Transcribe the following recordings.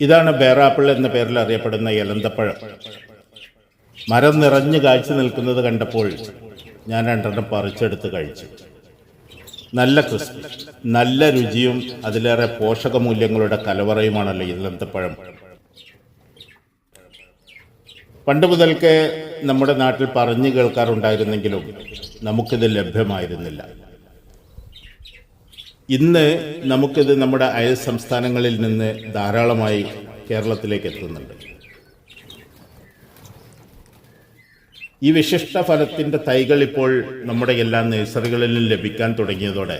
ഇതാണ് ബേറാപ്പിൾ എന്ന പേരിൽ അറിയപ്പെടുന്ന എലന്തപ്പഴം. മരം നിറഞ്ഞു കാഴ്ച നിൽക്കുന്നത് കണ്ടപ്പോൾ ഞാൻ രണ്ടെണ്ണം പറിച്ചെടുത്ത് കഴിച്ചു. നല്ല ക്രിസ്പി നല്ല രുചിയും അതിലേറെ പോഷകമൂല്യങ്ങളുടെ കലവറയുമാണല്ലോ ഇലന്തപ്പഴം പണ്ട് മുതൽക്കേ നമ്മുടെ നാട്ടിൽ പറഞ്ഞു കേൾക്കാറുണ്ടായിരുന്നെങ്കിലും നമുക്കിത് ലഭ്യമായിരുന്നില്ല. ഇന്ന് നമുക്കിത് നമ്മുടെ അയൽ സംസ്ഥാനങ്ങളിൽ നിന്ന് ധാരാളമായി കേരളത്തിലേക്ക് എത്തുന്നുണ്ട്. ഈ വിശിഷ്ട ഫലത്തിന്റെ തൈകൾ ഇപ്പോൾ നമ്മുടെ എല്ലാ നഴ്സറികളിലും ലഭിക്കാൻ തുടങ്ങിയതോടെ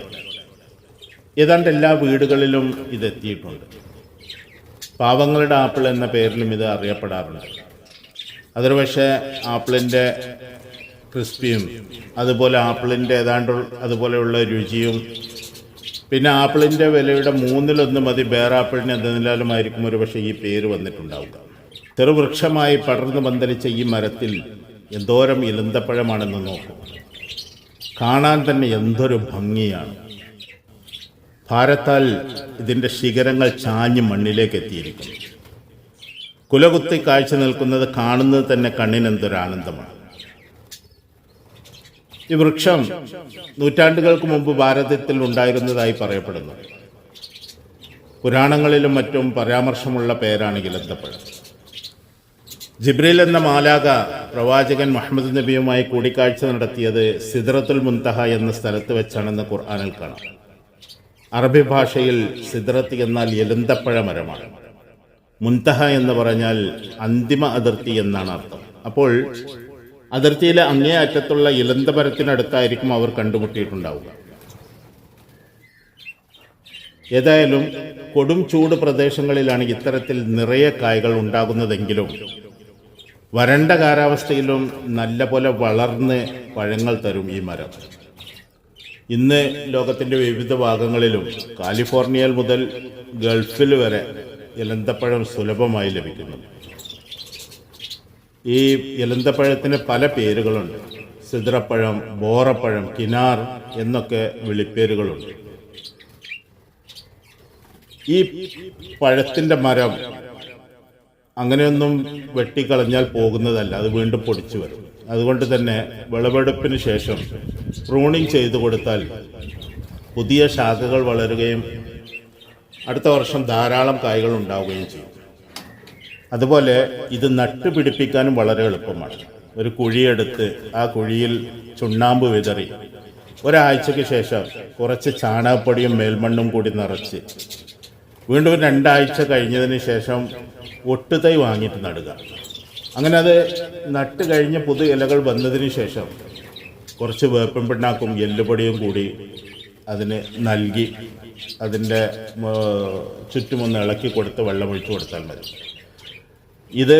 ഏതാണ്ട് എല്ലാ വീടുകളിലും ഇതെത്തിയിട്ടുണ്ട് പാവങ്ങളുടെ ആപ്പിൾ എന്ന പേരിലും ഇത് അറിയപ്പെടാറുണ്ട്. അതൊരു പക്ഷേ ആപ്പിളിന്റെ ക്രിസ്പിയും അതുപോലെ ആപ്പിളിന്റെ ഏതാണ്ട് അതുപോലെയുള്ള രുചിയും പിന്നെ ആപ്പിളിന്റെ വിലയുടെ മൂന്നിലൊന്ന് മതി ബേറാപ്പിളിന് എന്തെന്നാലുമായിരിക്കും ഒരു പക്ഷേ ഈ പേര് വന്നിട്ടുണ്ടാവുക. ചെറുവൃക്ഷമായി പടർന്നു പന്തലിച്ച ഈ മരത്തിൽ എന്തോരം ഇലന്തപ്പഴമാണെന്ന് നോക്കും. കാണാൻ തന്നെ എന്തൊരു ഭംഗിയാണ്. ഭാരത്താൽ ഇതിന്റെ ശിഖരങ്ങൾ ചാഞ്ഞ് മണ്ണിലേക്ക് എത്തിയിരിക്കുന്നു. കുലകുത്തി കാഴ്ച നിൽക്കുന്നത് കാണുന്നത് തന്നെ കണ്ണിനെന്തൊരു ആനന്ദമാണ്. ഈ വൃക്ഷം നൂറ്റാണ്ടുകൾക്ക് മുമ്പ് ഭാരതത്തിൽ ഉണ്ടായിരുന്നതായി പറയപ്പെടുന്നു. പുരാണങ്ങളിലും മറ്റും പരാമർശമുള്ള പേരാണ് ഇലന്തപ്പഴം ജിബ്രീൽ എന്ന മാലാക പ്രവാചകൻ മുഹമ്മദ് നബിയുമായി കൂടിക്കാഴ്ച നടത്തിയത് സിദ്രത്തുൽ മുന്തഹ എന്ന സ്ഥലത്ത് വെച്ചാണെന്ന് ഖുർആാനിൽ കാണാം. അറബി ഭാഷയിൽ സിദ്രത്ത് എന്നാൽ എലന്തപ്പഴ മരമാണ്. മുന്തഹ എന്ന് പറഞ്ഞാൽ അന്തിമ അതിർത്തി എന്നാണ് അർത്ഥം. അപ്പോൾ അതിർത്തിയിലെ അങ്ങേ അറ്റത്തുള്ള ഇലന്തപരത്തിനടുത്തായിരിക്കും അവർ കണ്ടുമുട്ടിയിട്ടുണ്ടാവുക. ഏതായാലും കൊടും ചൂട് പ്രദേശങ്ങളിലാണ് ഇത്തരത്തിൽ നിറയെ കായകൾ ഉണ്ടാകുന്നതെങ്കിലും വരണ്ട കാലാവസ്ഥയിലും നല്ല പോലെ വളർന്ന് പഴങ്ങൾ തരും ഈ മരം. ഇന്ന് ലോകത്തിന്റെ വിവിധ ഭാഗങ്ങളിലും കാലിഫോർണിയയിൽ മുതൽ ഗൾഫിൽ വരെ ഇലന്തപ്പഴം സുലഭമായി ലഭിക്കുന്നു. ഈ ഇലന്തപ്പഴത്തിന് പല പേരുകളുണ്ട്. സിദ്രപ്പഴം ബോറപ്പഴം കിനാർ എന്നൊക്കെ വിളിപ്പേരുകളുണ്ട്. ഈ പഴത്തിന്റെ മരം അങ്ങനെയൊന്നും വെട്ടിക്കളഞ്ഞാൽ പോകുന്നതല്ല. അത് വീണ്ടും പൊടിച്ചു വരും. അതുകൊണ്ട് തന്നെ വിളവെടുപ്പിന് ശേഷം പ്രൂണിങ് ചെയ്തു കൊടുത്താൽ പുതിയ ശാഖകൾ വളരുകയും അടുത്ത വർഷം ധാരാളം കായ്കൾ ഉണ്ടാവുകയും ചെയ്യും. അതുപോലെ ഇത് നട്ടുപിടിപ്പിക്കാനും വളരെ എളുപ്പമാണ്. ഒരു കുഴിയെടുത്ത് ആ കുഴിയിൽ ചുണ്ണാമ്പ് വിതറി. ഒരാഴ്ചയ്ക്ക് ശേഷം കുറച്ച് ചാണകപ്പൊടിയും മേൽമണ്ണും കൂടി നിറച്ച്. വീണ്ടും രണ്ടാഴ്ച കഴിഞ്ഞതിന് ശേഷം ഒട്ടുതൈ വാങ്ങിയിട്ട് നടുക. അങ്ങനെ അത് നട്ട് കഴിഞ്ഞ് പുതു ഇലകൾ വന്നതിന് ശേഷം കുറച്ച് വേപ്പൻ പിണ്ണാക്കും എല്ലുപൊടിയും കൂടി അതിന് നൽകി അതിന്റെ ചുറ്റുമൊന്ന് ഇളക്കി കൊടുത്ത് വെള്ളമൊഴിച്ച് കൊടുത്താൽ മതി. ഇത്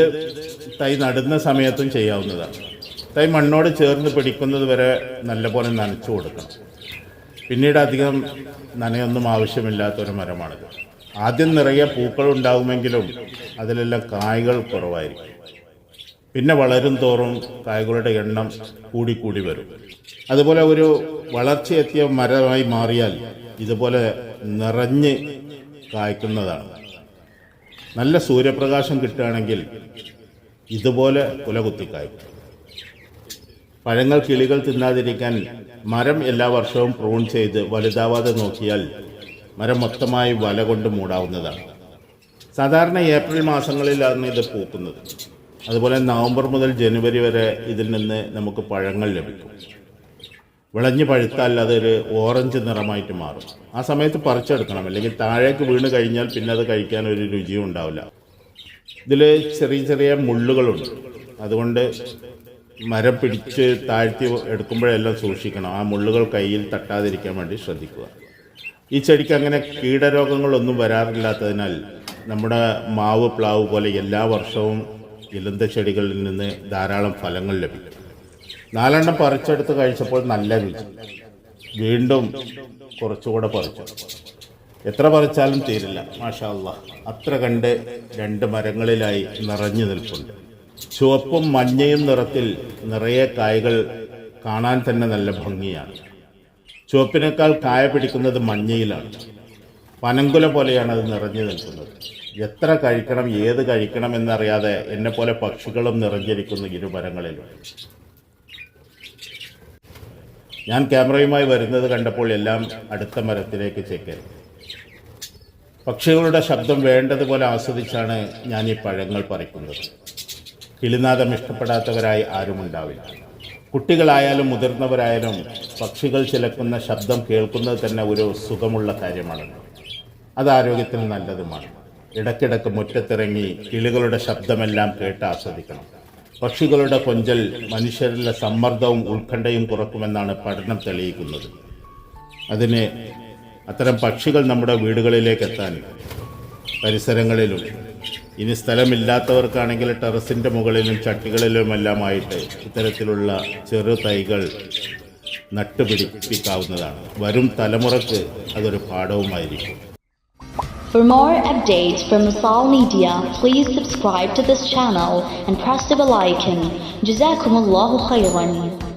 തൈ നടുന്ന സമയത്തും ചെയ്യാവുന്നതാണ്. തൈ മണ്ണോട് ചേർന്ന് പിടിക്കുന്നത് വരെ നല്ലപോലെ നനച്ചു കൊടുക്കണം. പിന്നീട് അധികം നനയൊന്നും ആവശ്യമില്ലാത്തൊരു മരമാണിത്. ആദ്യം നിറയെ പൂക്കൾ ഉണ്ടാകുമെങ്കിലും അതിലെല്ലാം കായ്കൾ കുറവായിരിക്കും. പിന്നെ വളരും തോറും കായ്കളുടെ എണ്ണം കൂടിക്കൂടി വരും. അതുപോലെ ഒരു വളർച്ചയെത്തിയ മരമായി മാറിയാൽ ഇതുപോലെ നിറഞ്ഞ് കായ്ക്കുന്നതാണ്. നല്ല സൂര്യപ്രകാശം കിട്ടുകയാണെങ്കിൽ ഇതുപോലെ കുലകുത്തിക്കായും പഴങ്ങൾ കിളികൾ തിന്നാതിരിക്കാൻ മരം എല്ലാ വർഷവും പ്രൂൺ ചെയ്ത് വലുതാവാതെ നോക്കിയാൽ മരം മൊത്തമായി വല കൊണ്ട് മൂടാവുന്നതാണ്. സാധാരണ ഏപ്രിൽ മാസങ്ങളിലാണ് ഇത് പൂക്കുന്നത്. അതുപോലെ നവംബർ മുതൽ ജനുവരി വരെ ഇതിൽ നിന്ന് നമുക്ക് പഴങ്ങൾ ലഭിക്കും. വിളഞ്ഞ് പഴുത്താൽ അതൊരു ഓറഞ്ച് നിറമായിട്ട് മാറും. ആ സമയത്ത് പറിച്ചെടുക്കണം. അല്ലെങ്കിൽ താഴേക്ക് വീണ് കഴിഞ്ഞാൽ പിന്നെ അത് കഴിക്കാൻ ഒരു രുചിയും ഉണ്ടാവില്ല. ഇതിൽ ചെറിയ ചെറിയ മുള്ളുകളുണ്ട്. അതുകൊണ്ട് മരം പിടിച്ച് താഴ്ത്തി എടുക്കുമ്പോഴെല്ലാം സൂക്ഷിക്കണം. ആ മുള്ളുകൾ കയ്യിൽ തട്ടാതിരിക്കാൻ വേണ്ടി ശ്രദ്ധിക്കുക. ഈ ചെടിക്ക് അങ്ങനെ കീടരോഗങ്ങളൊന്നും വരാറില്ലാത്തതിനാൽ നമ്മുടെ മാവ് പ്ലാവ് പോലെ എല്ലാ വർഷവും ഇലന്ത ചെടികളിൽ നിന്ന് ധാരാളം ഫലങ്ങൾ ലഭിക്കും. നാലെണ്ണം പറിച്ചെടുത്ത് കഴിച്ചപ്പോൾ നല്ല രുചി. വീണ്ടും കുറച്ചുകൂടെ പറിച്ചു. എത്ര പറിച്ചാലും തീരില്ല. മാഷാ അല്ലാ അത്ര കണ്ട് രണ്ട് മരങ്ങളിലായി നിറഞ്ഞു നിൽപ്പുണ്ട്. ചുവപ്പും മഞ്ഞയും നിറത്തിൽ നിറയെ കായ്കൾ കാണാൻ തന്നെ നല്ല ഭംഗിയാണ്. ചുവപ്പിനേക്കാൾ കായ പിടിക്കുന്നത് മഞ്ഞയിലാണ്. പനങ്കുല പോലെയാണ് അത് നിറഞ്ഞു നിൽക്കുന്നത്. എത്ര കഴിക്കണം ഏത് കഴിക്കണം എന്നറിയാതെ എന്നെ പോലെ പക്ഷികളും നിറഞ്ഞിരിക്കുന്നു ഇരുമരങ്ങളിലും. ഞാൻ ക്യാമറയുമായി വരുന്നത് കണ്ടപ്പോൾ എല്ലാം അടുത്ത മരത്തിലേക്ക് ചേക്കരുത് പക്ഷികളുടെ ശബ്ദം വേണ്ടതുപോലെ ആസ്വദിച്ചാണ് ഞാൻ ഈ പഴങ്ങൾ പറിക്കുന്നത്. കിളിനാദം ഇഷ്ടപ്പെടാത്തവരായി ആരുമുണ്ടാവില്ല കുട്ടികളായാലും മുതിർന്നവരായാലും പക്ഷികൾ ചിലക്കുന്ന ശബ്ദം കേൾക്കുന്നത് തന്നെ ഒരു സുഖമുള്ള കാര്യമാണ്. അത് ആരോഗ്യത്തിന് നല്ലതുമാണ്. ഇടയ്ക്കിടയ്ക്ക് മുറ്റത്തിറങ്ങി കിളികളുടെ ശബ്ദമെല്ലാം കേട്ട് ആസ്വദിക്കണം. പക്ഷികളുടെ കൊഞ്ചൽ മനുഷ്യരിലെ സമ്മർദ്ദവും ഉത്കണ്ഠയും കുറക്കുമെന്നാണ് പഠനം തെളിയിക്കുന്നത്. അതിന് അത്തരം പക്ഷികൾ നമ്മുടെ വീടുകളിലേക്ക് എത്താൻ പരിസരങ്ങളിലും ഇനി സ്ഥലമില്ലാത്തവർക്കാണെങ്കിൽ ടെറസിന്റെ മുകളിലും ചട്ടികളിലുമെല്ലാമായിട്ട് ഇത്തരത്തിലുള്ള ചെറു തൈകൾ നട്ടുപിടിപ്പിക്കാവുന്നതാണ്. വരും തലമുറയ്ക്ക് അതൊരു പാഠവുമായിരിക്കും. For more updates from Masal Media, please subscribe to this channel and press the bell icon. Jazakumullahu khairan.